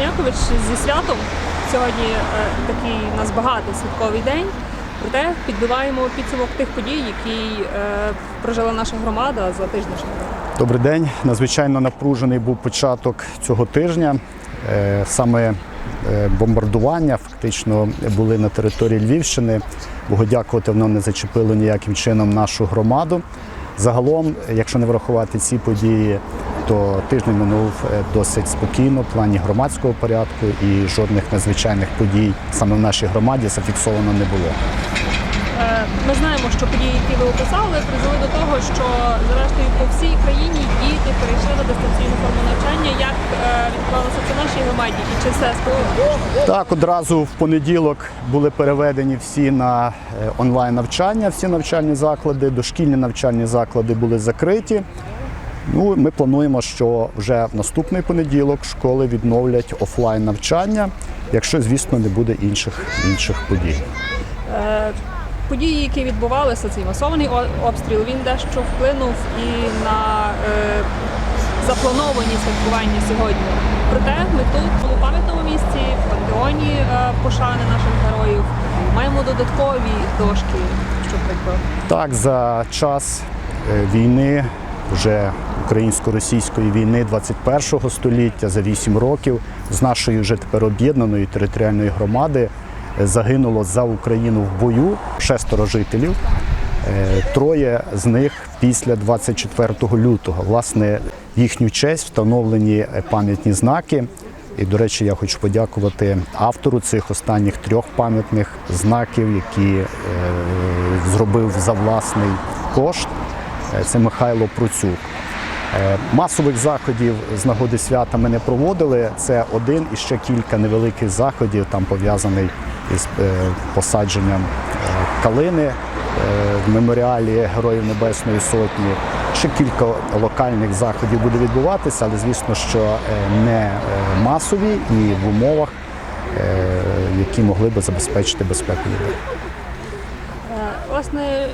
Якович, зі святом. Сьогодні е, такий у нас багатий святковий день. Проте підбиваємо підсумок тих подій, які е, прожила наша громада за тиждень. Добрий день. Надзвичайно напружений був початок цього тижня. Е, Саме бомбардування фактично були на території Львівщини. Богу дякувати, воно не зачепило ніяким чином нашу громаду. Загалом, якщо не врахувати ці події, то тиждень минув е, досить спокійно в плані громадського порядку і жодних надзвичайних подій саме в нашій громаді зафіксовано не було. Ми знаємо, що події, які ви описали, призвели до того, що зрештою по всій країні діти перейшли на дистанційну форму навчання. Як е, відбувалося це в нашій громаді і чи все спокійно? Так, одразу в понеділок були переведені всі на е, онлайн навчання, всі навчальні заклади, дошкільні навчальні заклади були закриті. Ну, ми плануємо, що вже в наступний понеділок школи відновлять офлайн навчання, якщо, звісно, не буде інших, інших подій. Події, які відбувалися, цей масований обстріл, він дещо вплинув і на е, заплановані святкування сьогодні. Проте ми тут у пам'ятному місці, в пантеоні е, пошани наших героїв, маємо додаткові дошки, що прикро. Так, за час е, війни, вже українсько-російської війни 21-го століття, за 8 років, з нашої вже тепер об'єднаної територіальної громади загинуло за Україну в бою шестеро жителів. Е, Троє з них після 24 лютого. Власне, в їхню честь встановлені пам'ятні знаки. І, до речі, я хочу подякувати автору цих останніх трьох пам'ятних знаків, які е, зробив за власний кошт. Е, Це Михайло Процюк. Е, Масових заходів з нагоди свята ми не проводили. Це один і ще кілька невеликих заходів, там пов'язаний із е, посадженням е, калини в меморіалі Героїв Небесної Сотні. Ще кілька локальних заходів буде відбуватися, але звісно, що не масові і в умовах, які могли би забезпечити безпеку людей. Власне,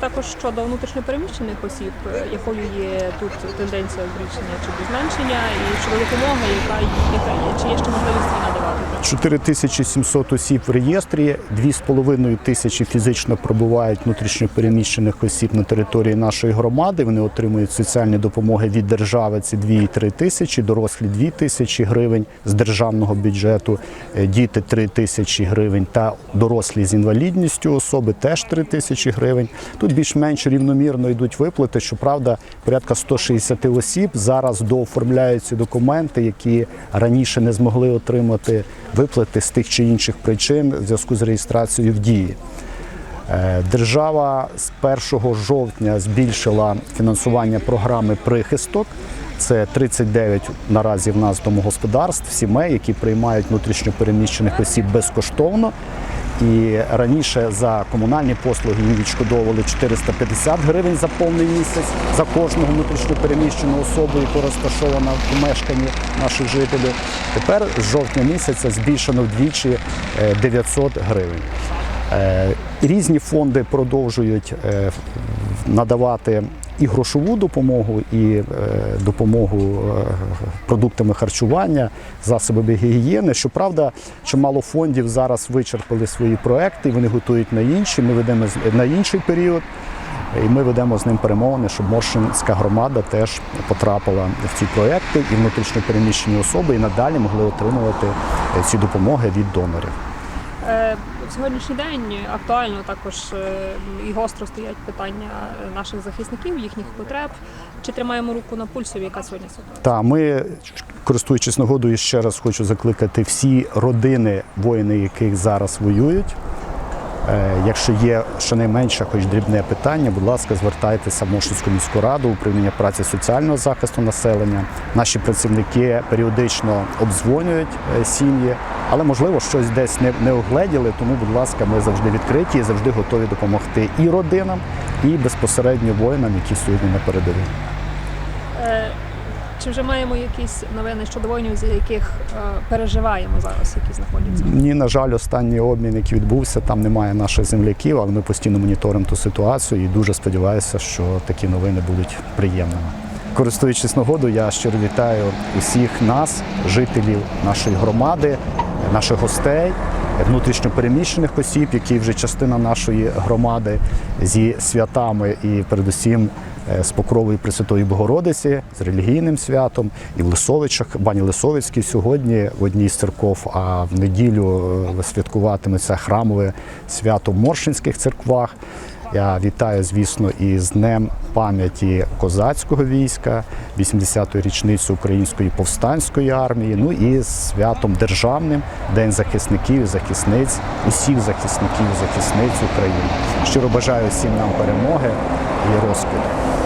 також щодо внутрішньопереміщених осіб, е, якою є тут тенденція збільшення чи зменшення, і щодо допомоги, яка, яка є, чи є ще можливість її надавати? 4700 осіб в реєстрі, 2,5 тисячі фізично пробувають внутрішньопереміщених осіб на території нашої громади. Вони отримують соціальні допомоги від держави. Це 2,3 тисячі, дорослі 2 тисячі гривень з державного бюджету, е, діти 3 тисячі гривень та дорослі з інвалідністю особи теж 3 тисячі гривень. Тут більш-менш рівномірно йдуть виплати. Щоправда, порядка 160 осіб зараз дооформляють ці документи, які раніше не змогли отримати виплати з тих чи інших причин в зв'язку з реєстрацією в дії. Е, Держава з 1 жовтня збільшила фінансування програми прихисток. Це 39 наразі в нас домогосподарств, сімей, які приймають внутрішньопереміщених осіб безкоштовно. І раніше за комунальні послуги їм відшкодовували 450 гривень за повний місяць за кожного внутрішньопереміщену особу, яка розташована в помешканні наших жителів. Тепер з жовтня місяця збільшено вдвічі е, 900 гривень. Е, Різні фонди продовжують е, надавати і грошову допомогу, і е, допомогу е, продуктами харчування, засобами гігієни. Щоправда, чимало фондів зараз вичерпали свої проекти, вони готують на інші. Ми ведемо на інший період. І ми ведемо з ним перемовини, щоб Моршинська громада теж потрапила в ці проекти, і внутрішньо переміщені особи і надалі могли отримувати е, ці допомоги від донорів. В сьогоднішній день актуально також е, і гостро стоять питання наших захисників, їхніх потреб. Чи тримаємо руку на пульсі, яка сьогодні ситуація? Так, ми, користуючись нагодою, ще раз хочу закликати всі родини воїни, яких зараз воюють. Е, Якщо є щонайменше хоч дрібне питання, будь ласка, звертайтеся в Мошинську міську раду, управління праці соціального захисту населення. Наші працівники періодично обдзвонюють е, сім'ї, але можливо щось десь не, не огледіли. Тому, будь ласка, ми завжди відкриті і завжди готові допомогти і родинам, і безпосередньо воїнам, які сьогодні на передовій. Чи вже маємо якісь новини щодо воїнів, за яких е, переживаємо зараз, які знаходяться? Ні, на жаль, останній обмін, який відбувся, там немає наших земляків, але ми постійно моніторимо ту ситуацію і дуже сподіваюся, що такі новини будуть приємними. користуючись нагодою, я щиро вітаю усіх нас, жителів нашої громади, наших гостей, внутрішньопереміщених осіб, які вже частина нашої громади зі святами і передусім з покровою Пресвятої Богородиці, з релігійним святом і в Лисовичах, бані Лисовицькій сьогодні в одній з церков, а в неділю е, святкуватиметься храмове свято в Моршинських церквах. Я вітаю, звісно, і з Днем пам'яті козацького війська, 80-ї річниці Української повстанської армії. Ну і святом державним День захисників і захисниць, усіх захисників і захисниць України. Щиро бажаю всім нам перемоги і розквіту.